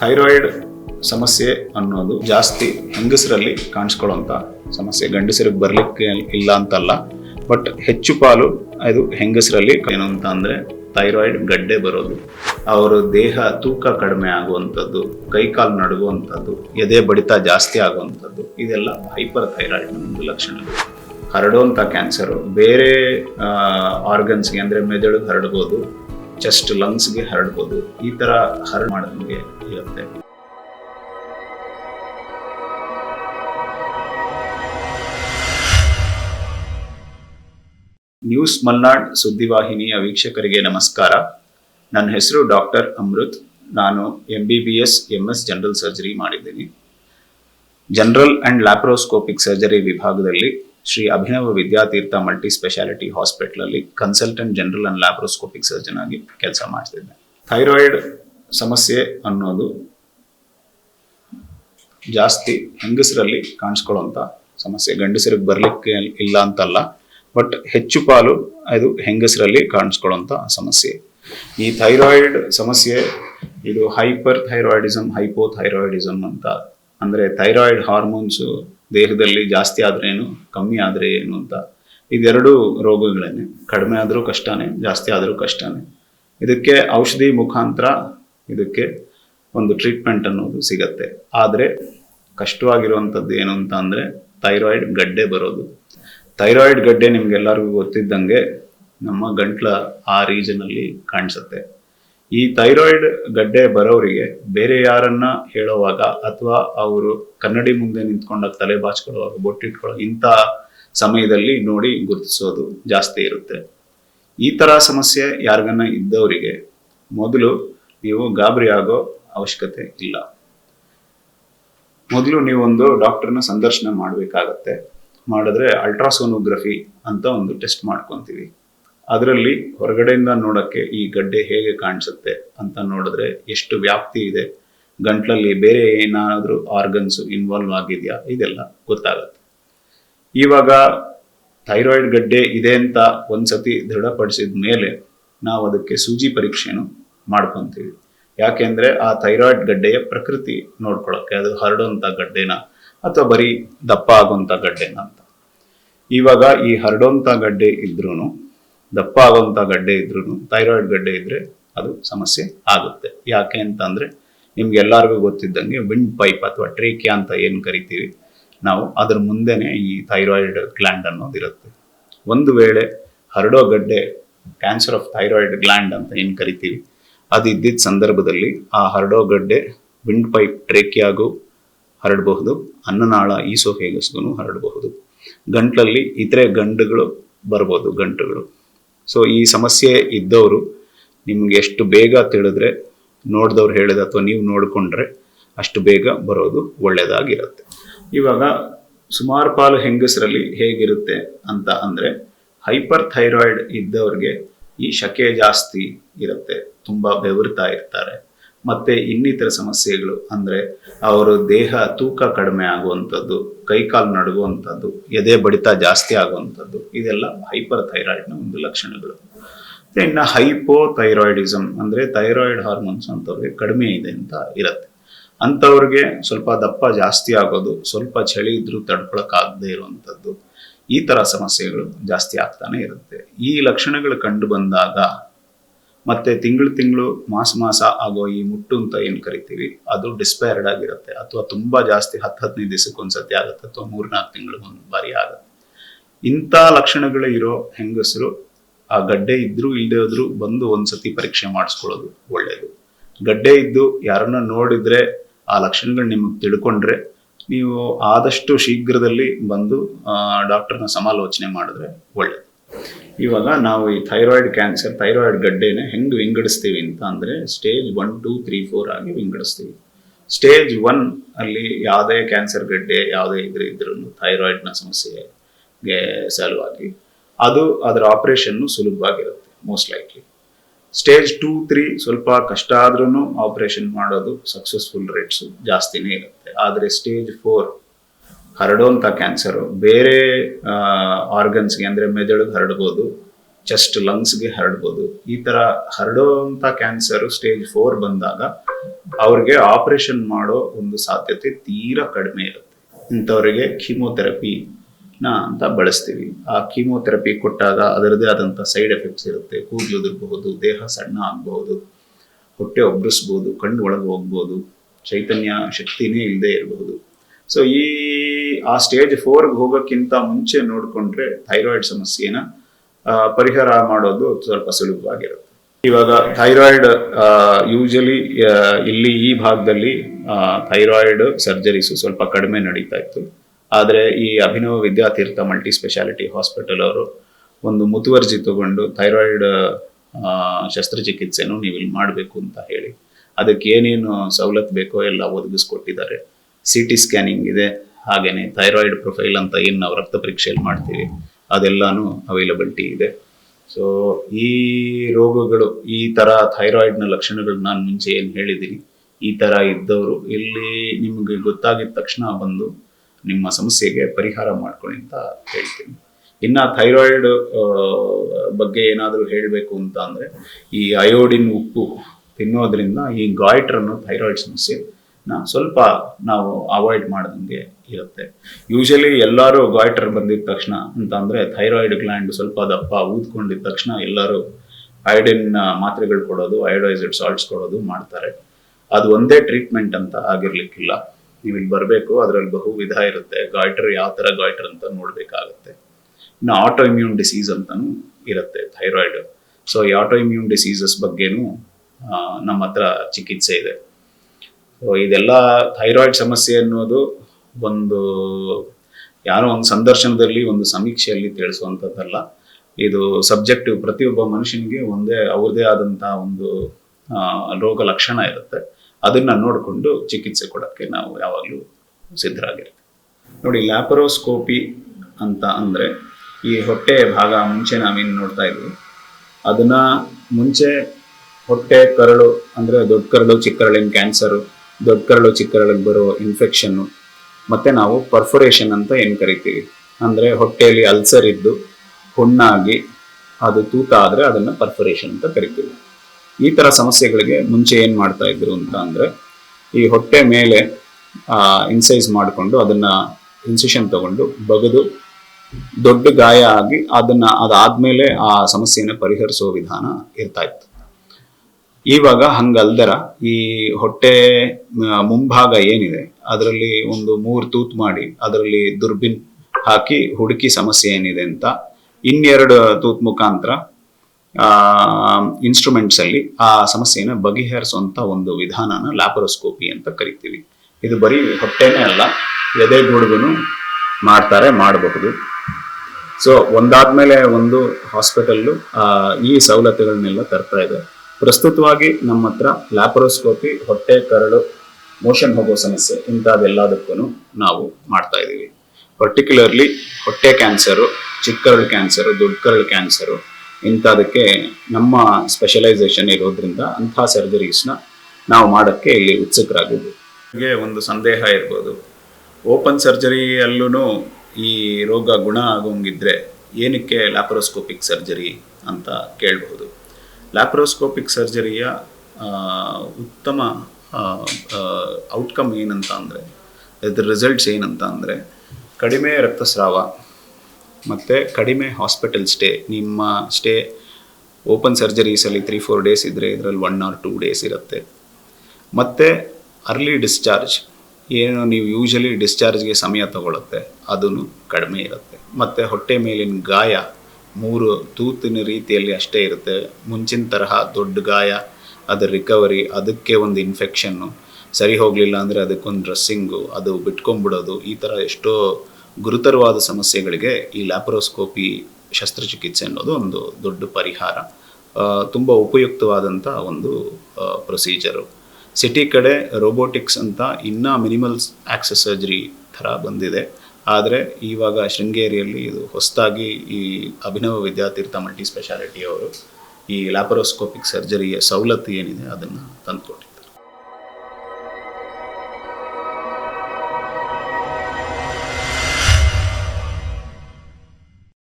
Thyroid ಸಮಸ್ಯೆ ಅನ್ನೋದು ಜಾಸ್ತಿ ಹೆಂಗಸರಲ್ಲಿ ಕಾಣಿಸ್ಕೊಳ್ಳೋಂಥ ಸಮಸ್ಯೆ. ಗಂಡಸರಿಗೆ ಬರಲಿಕ್ಕೆ ಇಲ್ಲ ಅಂತಲ್ಲ ಬಟ್ ಹೆಚ್ಚು ಪಾಲು ಇದು ಹೆಂಗಸರಲ್ಲಿ ಏನು ಅಂತ ಅಂದರೆ ಥೈರಾಯ್ಡ್ ಗಡ್ಡೆ ಬರೋದು. ಅವರ ದೇಹ ತೂಕ ಕಡಿಮೆ ಆಗುವಂಥದ್ದು, ಕೈಕಾಲು ನಡುಗುವಂಥದ್ದು, ಎದೆ ಬಡಿತ ಜಾಸ್ತಿ ಆಗುವಂಥದ್ದು, ಇದೆಲ್ಲ ಹೈಪರ್ ಥೈರಾಯ್ಡ್ ಒಂದು ಲಕ್ಷಣಗಳು ಹರಡುವಂಥ ಕ್ಯಾನ್ಸರು, ಬೇರೆ ಆರ್ಗನ್ಸ್ಗೆ ಅಂದರೆ ಮೆದುಳಿಗೆ ಹರಡ್ಬೋದು ಚೆಸ್ಟ್ ಲಂಗ್ಸ್ಗೆ ಹರಡ್ಬೋದು, ಈ ಥರ ಹರಡ್ ಮಾಡೋದಂಗೆ ಇರುತ್ತೆ. ನ್ಯೂಸ್ ಮಲ್ನಾಡ್ ಸುದ್ದಿವಾಹಿನಿಯ ವೀಕ್ಷಕರಿಗೆ ನಮಸ್ಕಾರ. ನನ್ನ ಹೆಸರು ಡಾಕ್ಟರ್ ಅಮೃತ್. ನಾನು M B B S M S general surgery ಮಾಡಿದ್ದೀನಿ. ಜನರಲ್ ಅಂಡ್ ಲ್ಯಾಪ್ರೋಸ್ಕೋಪಿಕ್ ಸರ್ಜರಿ ವಿಭಾಗದಲ್ಲಿ ಶ್ರೀ ಅಭಿನವ ವಿದ್ಯಾತೀರ್ಥ ಮಲ್ಟಿ ಸ್ಪೆಷಾಲಿಟಿ ಹಾಸ್ಪಿಟ್ಲಲ್ಲಿ consultant general and laparoscopic surgeon ಆಗಿ ಕೆಲಸ ಮಾಡ್ತಿದ್ದೆ. ಥೈರಾಯ್ಡ್ ಸಮಸ್ಯೆ ಅನ್ನೋದು ಜಾಸ್ತಿ ಹೆಂಗಸರಲ್ಲಿ ಕಾಣಿಸ್ಕೊಳ್ಳೋಂಥ ಸಮಸ್ಯೆ. ಗಂಡಸರಿಗೆ ಬರ್ಲಿಕ್ಕೆ ಇಲ್ಲ ಅಂತಲ್ಲ, ಬಟ್ ಹೆಚ್ಚು ಪಾಲು ಅದು ಹೆಂಗಸರಲ್ಲಿ ಕಾಣಿಸ್ಕೊಳ್ಳೋಂಥ ಸಮಸ್ಯೆ. ಈ ಥೈರಾಯ್ಡ್ ಸಮಸ್ಯೆ, ಇದು ಹೈಪರ್ ಥೈರಾಯ್ಡಿಸಮ್ ಹೈಪೋಥೈರಾಯ್ಡಿಸಮ್ ಅಂತ. ಅಂದ್ರೆ ಥೈರಾಯ್ಡ್ ಹಾರ್ಮೋನ್ಸ್ ದೇಹದಲ್ಲಿ ಜಾಸ್ತಿ ಆದ್ರೆ ಏನು ಕಮ್ಮಿ ಆದ್ರೆ ಏನು ಅಂತ. ಇದೆರಡು ರೋಗಗಳೇನೆ. ಕಡಿಮೆ ಆದರೂ ಕಷ್ಟನೇ, ಜಾಸ್ತಿ ಆದರೂ ಕಷ್ಟನೇ. ಇದಕ್ಕೆ ಔಷಧಿ ಮುಖಾಂತರ ಇದಕ್ಕೆ ಒಂದು ಟ್ರೀಟ್ಮೆಂಟ್ ಅನ್ನೋದು ಸಿಗತ್ತೆ. ಆದರೆ ಕಷ್ಟವಾಗಿರುವಂಥದ್ದು ಏನು ಅಂತ ಅಂದರೆ ಥೈರಾಯ್ಡ್ ಗಡ್ಡೆ ಬರೋದು. ಥೈರಾಯ್ಡ್ ಗಡ್ಡೆ ನಿಮ್ಗೆಲ್ಲರಿಗೂ ಗೊತ್ತಿದ್ದಂಗೆ ನಮ್ಮ ಗಂಟ್ಲ ಆ ರೀಜನಲ್ಲಿ ಕಾಣಿಸುತ್ತೆ. ಈ ಥೈರಾಯ್ಡ್ ಗಡ್ಡೆ ಬರೋರಿಗೆ ಬೇರೆ ಯಾರನ್ನ ಹೇಳುವಾಗ ಅಥವಾ ಅವರು ಕನ್ನಡಿ ಮುಂದೆ ನಿಂತ್ಕೊಂಡಾಗ ತಲೆ ಬಾಚ್ಕೊಳ್ಳುವಾಗ ಬೊಟ್ಟಿಟ್ಕೊಳ್ಳೋ ಇಂಥ ಸಮಯದಲ್ಲಿ ನೋಡಿ ಗುರುತಿಸೋದು ಜಾಸ್ತಿ ಇರುತ್ತೆ. ಈ ಥರ ಸಮಸ್ಯೆ ಯಾರಿಗನ್ನ ಇದ್ದವರಿಗೆ ಮೊದಲು ನೀವು ಗಾಬರಿ ಆಗೋ ಅವಶ್ಯಕತೆ ಇಲ್ಲ. ಮೊದಲು ನೀವೊಂದು ಡಾಕ್ಟರ್ನ ಸಂದರ್ಶನ ಮಾಡಬೇಕಾಗತ್ತೆ. ಮಾಡಿದ್ರೆ ಅಲ್ಟ್ರಾಸೋನೋಗ್ರಫಿ ಅಂತ ಒಂದು ಟೆಸ್ಟ್ ಮಾಡ್ಕೊತೀವಿ. ಅದರಲ್ಲಿ ಹೊರಗಡೆಯಿಂದ ನೋಡೋಕ್ಕೆ ಈ ಗಡ್ಡೆ ಹೇಗೆ ಕಾಣಿಸುತ್ತೆ ಅಂತ ನೋಡಿದ್ರೆ ಎಷ್ಟು ವ್ಯಾಪ್ತಿ ಇದೆ, ಗಂಟ್ಲಲ್ಲಿ ಬೇರೆ ಏನಾದರೂ ಆರ್ಗನ್ಸ್ ಇನ್ವಾಲ್ವ್ ಆಗಿದೆಯಾ ಇದೆಲ್ಲ ಗೊತ್ತಾಗುತ್ತೆ. ಇವಾಗ ಥೈರಾಯ್ಡ್ ಗಡ್ಡೆ ಇದೆ ಅಂತ ಒಂದ್ಸತಿ ದೃಢಪಡಿಸಿದ ಮೇಲೆ ನಾವು ಅದಕ್ಕೆ ಸೂಜಿ ಪರೀಕ್ಷೆನೂ ಮಾಡ್ಕೊತೀವಿ. ಯಾಕೆಂದ್ರೆ ಆ ಥೈರಾಯ್ಡ್ ಗಡ್ಡೆಯ ಪ್ರಕೃತಿ ನೋಡ್ಕೊಳ್ಳೋಕ್ಕೆ ಅದು ಹರಡುವಂಥ ಗಡ್ಡೆನ ಅಥವಾ ಬರೀ ದಪ್ಪ ಆಗುವಂಥ ಗಡ್ಡೆನ ಅಂತ. ಇವಾಗ ಈ ಹರಡುವಂಥ ಗಡ್ಡೆ ಇದ್ರೂ ದಪ್ಪ ಆಗುವಂಥ ಗಡ್ಡೆ ಇದ್ರೂ ಥೈರಾಯ್ಡ್ ಗಡ್ಡೆ ಇದ್ರೆ ಅದು ಸಮಸ್ಯೆ ಆಗುತ್ತೆ. ಯಾಕೆ ಅಂತಂದರೆ ನಿಮ್ಗೆ ಎಲ್ಲರಿಗೂ ಗೊತ್ತಿದ್ದಂಗೆ ವಿಂಡ್ ಪೈಪ್ ಅಥವಾ ಟ್ರೇಕಿಯಾ ಅಂತ ಏನು ಕರಿತೀವಿ, ನಾವು ಅದ್ರ ಮುಂದೆನೆ ಈ ಥೈರಾಯ್ಡ್ ಗ್ಲ್ಯಾಂಡ್ ಅನ್ನೋದಿರುತ್ತೆ ಒಂದು ವೇಳೆ ಹರಡೋ ಗಡ್ಡೆ ಕ್ಯಾನ್ಸರ್ ಆಫ್ ಥೈರಾಯ್ಡ್ ಗ್ಲ್ಯಾಂಡ್ ಅಂತ ಏನು ಕರಿತೀವಿ ಅದು ಇದ್ದಿದ್ದ ಸಂದರ್ಭದಲ್ಲಿ ಆ ಹರಡೋ ಗಡ್ಡೆ ವಿಂಡ್ ಪೈಪ್ ಟ್ರೇಕಿಯಾಗೂ ಹರಡಬಹುದು. ಅನ್ನನಾಳ ಈಸೋಫೇಗಸ್ಗೂ ಹರಡಬಹುದು. ಗಂಟ್ಲಲ್ಲಿ ಇತರೆ ಗಂಡುಗಳು ಬರ್ಬೋದು, ಗಂಟುಗಳು. ಸೊ ಈ ಸಮಸ್ಯೆ ಇದ್ದವರು ನಿಮ್ಗೆ ಎಷ್ಟು ಬೇಗ ತಿಳಿದ್ರೆ, ನೋಡಿದವ್ರು ಹೇಳಿದ ಅಥವಾ ನೀವು ನೋಡಿಕೊಂಡ್ರೆ ಅಷ್ಟು ಬೇಗ ಬರೋದು ಒಳ್ಳೆಯದಾಗಿರುತ್ತೆ ಇವಾಗ ಸುಮಾರು ಪಾಲು ಹೆಂಗಸರಲ್ಲಿ ಹೇಗಿರುತ್ತೆ ಅಂತ ಅಂದರೆ ಹೈಪರ್ ಥೈರಾಯ್ಡ್ ಇದ್ದವ್ರಿಗೆ ಈ ಶಕೆ ಜಾಸ್ತಿ ಇರುತ್ತೆ, ತುಂಬ ಬೆವರ್ತಾ ಇರ್ತಾರೆ. ಮತ್ತೆ ಇನ್ನಿತರ ಸಮಸ್ಯೆಗಳು ಅಂದ್ರೆ ಅವರು ದೇಹ ತೂಕ ಕಡಿಮೆ ಆಗುವಂಥದ್ದು, ಕೈಕಾಲು ನಡುಗುವಂಥದ್ದು, ಎದೆ ಬಡಿತ ಜಾಸ್ತಿ ಆಗುವಂಥದ್ದು, ಇದೆಲ್ಲ ಹೈಪರ್ ಥೈರಾಯ್ಡ್ನ ಒಂದು ಲಕ್ಷಣಗಳು. ಇನ್ನು ಹೈಪೋ ಥೈರಾಯ್ಡಿಸಮ್ ಅಂದ್ರೆ ಥೈರಾಯ್ಡ್ ಹಾರ್ಮೋನ್ಸ್ ಅಂಥವ್ರಿಗೆ ಕಡಿಮೆ ಇದೆ ಅಂತ ಇರುತ್ತೆ. ಅಂಥವ್ರಿಗೆ ಸ್ವಲ್ಪ ದಪ್ಪ ಜಾಸ್ತಿ ಆಗೋದು, ಸ್ವಲ್ಪ ಚಳಿ ಇದ್ರೂ ತಡ್ಕೊಳಕ್ಕಾಗದೇ ಇರುವಂಥದ್ದು ಈ ತರ ಸಮಸ್ಯೆಗಳು ಜಾಸ್ತಿ ಆಗ್ತಾನೆ ಇರುತ್ತೆ. ಈ ಲಕ್ಷಣಗಳು ಕಂಡು ಬಂದಾಗ ಮತ್ತೆ ತಿಂಗಳು ತಿಂಗಳು, ಮಾಸ ಮಾಸ ಆಗೋ ಈ ಮುಟ್ಟು ಅಂತ ಏನು ಕರಿತೀವಿ, ಅದು ಡಿಸ್ಪೈರ್ಡ್ ಆಗಿರುತ್ತೆ. ಅಥವಾ ತುಂಬಾ ಜಾಸ್ತಿ ಹತ್ತು ಹದಿನೈದು ದಿವಸಕ್ಕೊಂದ್ಸತಿ ಆಗುತ್ತೆ ಅಥವಾ ಮೂರ್ನಾಲ್ಕು ಒಂದು ಬಾರಿ ಆಗುತ್ತೆ. ಇಂಥ ಲಕ್ಷಣಗಳು ಇರೋ ಹೆಂಗಸರು ಆ ಗಡ್ಡೆ ಇದ್ದರೂ ಇಲ್ಲದೆ ಹೋದ್ರು ಬಂದು ಒಂದ್ಸತಿ ಪರೀಕ್ಷೆ ಮಾಡಿಸ್ಕೊಳ್ಳೋದು ಒಳ್ಳೆಯದು ಗಡ್ಡೆ ಇದ್ದು ಯಾರನ್ನ ನೋಡಿದ್ರೆ ಆ ಲಕ್ಷಣಗಳು ನಿಮಗೆ ತಿಳ್ಕೊಂಡ್ರೆ ನೀವು ಆದಷ್ಟು ಶೀಘ್ರದಲ್ಲಿ ಬಂದು ಡಾಕ್ಟರ್ನ ಸಮಾಲೋಚನೆ ಮಾಡಿದ್ರೆ ಒಳ್ಳೆಯದು ಇವಾಗ ನಾವು ಈ ಥೈರಾಯ್ಡ್ ಕ್ಯಾನ್ಸರ್, ಥೈರಾಯ್ಡ್ ಗಡ್ಡೆನ ಹೆಂಗೆ ವಿಂಗಡಿಸ್ತೀವಿ ಅಂತ ಅಂದರೆ stage one, two, three, four ಆಗಿ ವಿಂಗಡಿಸ್ತೀವಿ. ಸ್ಟೇಜ್ ಒನ್ ಅಲ್ಲಿ ಯಾವುದೇ ಕ್ಯಾನ್ಸರ್ ಗಡ್ಡೆ, ಯಾವುದೇ ಇದ್ರ ಇದ್ರೂ ಥೈರಾಯ್ಡ್ನ ಸಮಸ್ಯೆಗೆ ಸಲುವಾಗಿ ಅದು ಅದರ ಆಪರೇಷನ್ನು ಸುಲಭವಾಗಿರುತ್ತೆ, most likely. Stage two three ಸ್ವಲ್ಪ ಕಷ್ಟ ಆದ್ರೂ ಆಪರೇಷನ್ ಮಾಡೋದು ಸಕ್ಸಸ್ಫುಲ್ ರೇಟ್ಸು ಜಾಸ್ತಿನೇ ಇರುತ್ತೆ. ಆದರೆ ಸ್ಟೇಜ್ ಫೋರ್ ಹರಡುವಂಥ ಕ್ಯಾನ್ಸರು ಬೇರೆ ಆರ್ಗನ್ಸ್ಗೆ ಅಂದರೆ ಮೆದುಳಿಗೆ ಹರಡ್ಬೋದು ಚೆಸ್ಟ್ ಲಂಗ್ಸ್ಗೆ ಹರಡ್ಬೋದು. ಈ ಥರ ಹರಡುವಂಥ ಕ್ಯಾನ್ಸರು ಸ್ಟೇಜ್ ಫೋರ್ ಬಂದಾಗ ಅವ್ರಿಗೆ ಆಪರೇಷನ್ ಮಾಡೋ ಒಂದು ಸಾಧ್ಯತೆ ತೀರಾ ಕಡಿಮೆ ಇರುತ್ತೆ. ಇಂಥವರಿಗೆ ಕೀಮೋಥೆರಪಿ ಅಂತ ಬಳಸ್ತೀವಿ. ಆ ಕೀಮೋಥೆರಪಿ ಕೊಟ್ಟಾಗ ಅದರದೇ ಆದಂಥ ಸೈಡ್ ಎಫೆಕ್ಟ್ಸ್ ಇರುತ್ತೆ. ಕೂದಲು ದೇಹ ಸಣ್ಣ ಆಗಬಹುದು, ಹೊಟ್ಟೆ ಒಬ್ಬರಿಸ್ಬೋದು ಕಣ್ಣು ಒಳಗೆ ಹೋಗ್ಬೋದು ಚೈತನ್ಯ ಶಕ್ತಿನೇ ಇಲ್ಲದೆ ಇರಬಹುದು. ಸೊ ಈ, ಆ ಸ್ಟೇಜ್ ಫೋರ್ಗೆ ಹೋಗೋಕ್ಕಿಂತ ಮುಂಚೆ ನೋಡಿಕೊಂಡ್ರೆ ಥೈರಾಯ್ಡ್ ಸಮಸ್ಯೆನ ಪರಿಹಾರ ಮಾಡೋದು ಸ್ವಲ್ಪ ಸುಲಭವಾಗಿರುತ್ತೆ. ಇವಾಗ ಥೈರಾಯ್ಡ್ ಯೂಶಲಿ ಇಲ್ಲಿ ಈ ಭಾಗದಲ್ಲಿ ಥೈರಾಯ್ಡ್ ಸರ್ಜರೀಸು ಸ್ವಲ್ಪ ಕಡಿಮೆ ನಡೀತಾ ಇತ್ತು. ಆದರೆ ಈ Abhinava Vidyatirtha multi speciality hospital ಅವರು ಒಂದು ಮುತುವರ್ಜಿ ತಗೊಂಡು ಥೈರಾಯ್ಡ್ ಶಸ್ತ್ರಚಿಕಿತ್ಸೆನೂ ನೀವು ಇಲ್ಲಿ ಮಾಡಬೇಕು ಅಂತ ಹೇಳಿ ಅದಕ್ಕೆ ಏನೇನು ಸವಲತ್ತು ಬೇಕೋ ಎಲ್ಲ ಒದಗಿಸ್ಕೊಟ್ಟಿದ್ದಾರೆ. ಸಿ ಟಿ ಸ್ಕ್ಯಾನಿಂಗ್ ಇದೆ ಹಾಗೆಯೇ ಥೈರಾಯ್ಡ್ ಪ್ರೊಫೈಲ್ ಅಂತ ಏನು ನಾವು ರಕ್ತ ಪರೀಕ್ಷೆಯಲ್ಲಿ ಮಾಡ್ತೀವಿ, ಅದೆಲ್ಲಾನು ಅವೈಲಬಿಲಿಟಿ ಇದೆ. ಸೊ ಈ ರೋಗಗಳು, ಈ ಥರ ಥೈರಾಯ್ಡ್ನ ಲಕ್ಷಣಗಳು ನಾನು ಮುಂಚೆ ಏನು ಹೇಳಿದ್ದೀನಿ, ಈ ಥರ ಇದ್ದವರು ಇಲ್ಲಿ ನಿಮಗೆ ಗೊತ್ತಾಗಿದ್ದ ತಕ್ಷಣ ಬಂದು ನಿಮ್ಮ ಸಮಸ್ಯೆಗೆ ಪರಿಹಾರ ಮಾಡ್ಕೊಳ್ಳಿ ಅಂತ ಹೇಳ್ತೀನಿ. ಇನ್ನು ಥೈರಾಯ್ಡ್ ಬಗ್ಗೆ ಏನಾದರೂ ಹೇಳಬೇಕು ಅಂತ ಅಂದರೆ ಈ ಅಯೋಡಿನ್ ಉಪ್ಪು ತಿನ್ನೋದ್ರಿಂದ ಈ ಗಾಯ್ಟ್ರ್ ಅನ್ನೋ ಥೈರಾಯ್ಡ್ ಸಮಸ್ಯೆ ನಾ ಸ್ವಲ್ಪ ನಾವು ಅವಾಯ್ಡ್ ಮಾಡ್ದಂಗೆ ಇರುತ್ತೆ. ಯೂಶಲಿ ಎಲ್ಲರೂ ಗಾಯ್ಟರ್ ಬಂದಿದ ತಕ್ಷಣ ಅಂತ ಅಂದರೆ ಥೈರಾಯ್ಡ್ ಗ್ಲ್ಯಾಂಡ್ ಸ್ವಲ್ಪ ದಪ್ಪ ಊದ್ಕೊಂಡಿದ್ದ ತಕ್ಷಣ ಎಲ್ಲರೂ ಐಡಿನ್ ಮಾತ್ರೆಗಳು ಕೊಡೋದು ಅಯೋಡೈಸ್ಡ್ ಸಾಲ್ಟ್ಸ್ ಕೊಡೋದು ಮಾಡ್ತಾರೆ. ಅದು ಒಂದೇ ಟ್ರೀಟ್ಮೆಂಟ್ ಅಂತ ಆಗಿರ್ಲಿಕ್ಕಿಲ್ಲ. ನೀವು ಇಲ್ಲಿ ಬರಬೇಕು, ಅದರಲ್ಲಿ ಬಹು ವಿಧ ಇರುತ್ತೆ. ಗಾಯ್ಟರ್ ಯಾವ ಥರ ಗಾಯ್ಟರ್ ಅಂತ ನೋಡಬೇಕಾಗುತ್ತೆ. ಇನ್ನು ಆಟೋ ಇಮ್ಯೂನ್ ಡಿಸೀಸ್ ಅಂತಲೂ ಇರುತ್ತೆ ಥೈರಾಯ್ಡ್ ಸೊ ಈ ಆಟೋ ಇಮ್ಯೂನ್ ಡಿಸೀಸಸ್ ಬಗ್ಗೆನೂ ನಮ್ಮ ಹತ್ರ ಚಿಕಿತ್ಸೆ ಇದೆ. ಸೊ ಇದೆಲ್ಲ ಥೈರಾಯ್ಡ್ ಸಮಸ್ಯೆ ಅನ್ನೋದು ಒಂದು, ಯಾರೋ ಒಂದು ಸಂದರ್ಶನದಲ್ಲಿ, ಒಂದು ಸಮೀಕ್ಷೆಯಲ್ಲಿ ತಿಳಿಸುವಂಥದ್ದಲ್ಲ. ಇದು ಸಬ್ಜೆಕ್ಟಿವ್ ಪ್ರತಿಯೊಬ್ಬ ಮನುಷ್ಯನಿಗೆ ಒಂದೇ ಅವ್ರದೇ ಆದಂಥ ಒಂದು ರೋಗ ಲಕ್ಷಣ ಇರುತ್ತೆ. ಅದನ್ನ ನೋಡಿಕೊಂಡು ಚಿಕಿತ್ಸೆ ಕೊಡೋಕ್ಕೆ ನಾವು ಯಾವಾಗಲೂ ಸಿದ್ಧರಾಗಿರ್ತೀವಿ. ನೋಡಿ, ಲ್ಯಾಪರೋಸ್ಕೋಪಿ ಅಂತ ಅಂದರೆ ಈ ಹೊಟ್ಟೆ ಭಾಗ ಮುಂಚೆ ನಾವೇನು ನೋಡ್ತಾ ಇದ್ವಿ, ಅದನ್ನ ಮುಂಚೆ ಹೊಟ್ಟೆ ಕರಳು ಅಂದರೆ ದೊಡ್ಡ ಕರಳು ಚಿಕ್ಕರಳಿನ ಕ್ಯಾನ್ಸರು, ದೊಡ್ಡ ಕರಳು ಚಿಕ್ಕರಳಿಗೆ ಬರೋ ಇನ್ಫೆಕ್ಷನ್ನು ಮತ್ತು ನಾವು ಪರ್ಫೊರೇಷನ್ ಅಂತ ಏನು ಕರಿತೀವಿ, ಅಂದರೆ ಹೊಟ್ಟೆಯಲ್ಲಿ ಅಲ್ಸರ್ ಇದ್ದು ಹುಣ್ಣಾಗಿ ಅದು ತೂತ ಆದರೆ ಅದನ್ನು ಪರ್ಫೊರೇಷನ್ ಅಂತ ಕರಿತೀವಿ. ಈ ತರ ಸಮಸ್ಯೆಗಳಿಗೆ ಮುಂಚೆ ಏನ್ ಮಾಡ್ತಾ ಇದ್ರು ಅಂತ ಅಂದ್ರೆ, ಈ ಹೊಟ್ಟೆ ಮೇಲೆ, ಆ ಇನ್ಸೈಸ್ ಮಾಡಿಕೊಂಡು ಅದನ್ನ ಇನ್ಸಿಷನ್ ತಗೊಂಡು ಬಗೆದು ದೊಡ್ಡ ಗಾಯ ಆಗಿ ಅದನ್ನ ಅದಾದ್ಮೇಲೆ ಆ ಸಮಸ್ಯೆಯನ್ನು ಪರಿಹರಿಸೋ ವಿಧಾನ ಇರ್ತಾ ಇತ್ತು. ಇವಾಗ ಹಂಗಲ್ದರ ಈ ಹೊಟ್ಟೆ ಮುಂಭಾಗ ಏನಿದೆ, ಅದರಲ್ಲಿ ಒಂದು ಮೂರು ತೂತ್ ಮಾಡಿ ಅದರಲ್ಲಿ ದುರ್ಬಿನ್ ಹಾಕಿ ಹುಡುಕಿ ಸಮಸ್ಯೆ ಏನಿದೆ ಅಂತ ಇನ್ನೆರಡು ತೂತ್ ಮುಖಾಂತರ ಇನ್ಸ್ಟ್ರೂಮೆಂಟ್ಸ್ ಅಲ್ಲಿ ಆ ಸಮಸ್ಯೆನ ಬಗೆಹರಿಸುವಂತ ಒಂದು ವಿಧಾನನ ಲ್ಯಾಪರೋಸ್ಕೋಪಿ ಅಂತ ಕರಿತೀವಿ. ಇದು ಬರೀ ಹೊಟ್ಟೆನೇ ಅಲ್ಲ ಎದೆಗೂಡ್ಗೂ ಮಾಡ್ತಾರೆ, ಮಾಡಬಹುದು. ಸೊ ಒಂದಾದ್ಮೇಲೆ ಒಂದು ಹಾಸ್ಪಿಟಲ್ಲು ಈ ಸವಲತ್ತುಗಳನ್ನೆಲ್ಲ ತರ್ತಾ ಇದೆ. ಪ್ರಸ್ತುತವಾಗಿ ನಮ್ಮ ಹತ್ರ ಲ್ಯಾಪರೋಸ್ಕೋಪಿ ಹೊಟ್ಟೆ, ಕರಳು ಮೋಷನ್ ಹೋಗೋ ಸಮಸ್ಯೆ ಇಂಥದ್ದೆಲ್ಲದಕ್ಕೂ ನಾವು ಮಾಡ್ತಾ ಇದ್ದೀವಿ. ಪರ್ಟಿಕ್ಯುಲರ್ಲಿ ಹೊಟ್ಟೆ ಕ್ಯಾನ್ಸರು ಚಿಕ್ಕ ಕರಳು ಕ್ಯಾನ್ಸರು ದೊಡ್ಡ ಕರಳು ಕ್ಯಾನ್ಸರು ಇಂಥದಕ್ಕೆ ನಮ್ಮ ಸ್ಪೆಷಲೈಸೇಷನ್ ಇರೋದ್ರಿಂದ ಅಂಥ ಸರ್ಜರೀಸ್ನ ನಾವು ಮಾಡೋಕ್ಕೆ ಇಲ್ಲಿ ಉತ್ಸುಕರಾಗಿದ್ದೀವಿ. ನಮಗೆ ಒಂದು ಸಂದೇಹ ಇರ್ಬೋದು. ಓಪನ್ ಸರ್ಜರಿಯಲ್ಲೂ ಈ ರೋಗ ಗುಣ ಆಗೋಂಗಿದ್ರೆ ಏನಕ್ಕೆ ಲ್ಯಾಪ್ರೋಸ್ಕೋಪಿಕ್ ಸರ್ಜರಿ ಅಂತ ಕೇಳಬಹುದು ಲ್ಯಾಪ್ರೋಸ್ಕೋಪಿಕ್ ಸರ್ಜರಿಯ ಉತ್ತಮ ಔಟ್ಕಮ್ ಏನಂತ ಅಂದರೆ ಇದ್ರ ರಿಸಲ್ಟ್ಸ್ ಏನಂತ ಅಂದರೆ ಕಡಿಮೆ ರಕ್ತಸ್ರಾವ ಮತ್ತು ಕಡಿಮೆ ಹಾಸ್ಪಿಟಲ್ ಸ್ಟೇ ನಿಮ್ಮ ಸ್ಟೇ ಓಪನ್ ಸರ್ಜರೀಸಲ್ಲಿ ತ್ರೀ ಫೋರ್ ಡೇಸ್ ಇದ್ದರೆ ಇದರಲ್ಲಿ ಒನ್ ಆರ್ ಟೂ ಡೇಸ್ ಇರುತ್ತೆ. ಮತ್ತು ಅರ್ಲಿ ಡಿಸ್ಚಾರ್ಜ್ ಏನು ನೀವು ಯೂಶಲಿ ಡಿಸ್ಚಾರ್ಜ್ಗೆ ಸಮಯ ತಗೊಳುತ್ತೆ ಅದೂ ಕಡಿಮೆ ಇರುತ್ತೆ. ಮತ್ತು ಹೊಟ್ಟೆ ಮೇಲಿನ ಗಾಯ, ಮೂರು ತೂತಿನ ರೀತಿಯಲ್ಲಿ ಅಷ್ಟೇ ಇರುತ್ತೆ. ಮುಂಚಿನ ತರಹ ದೊಡ್ಡ ಗಾಯ ಅದರ ರಿಕವರಿ ಅದಕ್ಕೆ ಒಂದು ಇನ್ಫೆಕ್ಷನ್ನು ಸರಿ ಹೋಗಲಿಲ್ಲ ಅಂದರೆ ಅದಕ್ಕೊಂದು ಡ್ರೆಸ್ಸಿಂಗು ಅದು ಬಿಟ್ಕೊಂಬಿಡೋದು ಈ ಥರ ಎಷ್ಟೋ ಗುರುತರವಾದ ಸಮಸ್ಯೆಗಳಿಗೆ ಈ ಲ್ಯಾಪರೋಸ್ಕೋಪಿ ಶಸ್ತ್ರಚಿಕಿತ್ಸೆ ಅನ್ನೋದು ಒಂದು ದೊಡ್ಡ ಪರಿಹಾರ. ತುಂಬ ಉಪಯುಕ್ತವಾದಂಥ ಒಂದು ಪ್ರೊಸೀಜರು. ಸಿಟಿ ಕಡೆ ರೋಬೋಟಿಕ್ಸ್ ಅಂತ ಇನ್ನೂ ಮಿನಿಮಲ್ ಆಕ್ಸೆಸ್ ಸರ್ಜರಿ ಥರ ಬಂದಿದೆ. ಆದರೆ ಇವಾಗ ಶೃಂಗೇರಿಯಲ್ಲಿ ಇದು ಹೊಸದಾಗಿ ಈ ಅಭಿನವ ವಿದ್ಯಾತೀರ್ಥ ಮಲ್ಟಿ ಸ್ಪೆಷಾಲಿಟಿ ಅವರು ಈ ಲ್ಯಾಪರೋಸ್ಕೋಪಿಕ್ ಸರ್ಜರಿಯ ಸವಲತ್ತು ಏನಿದೆ ಅದನ್ನು ತಂದುಕೊಟ್ಟಿದ್ದಾರೆ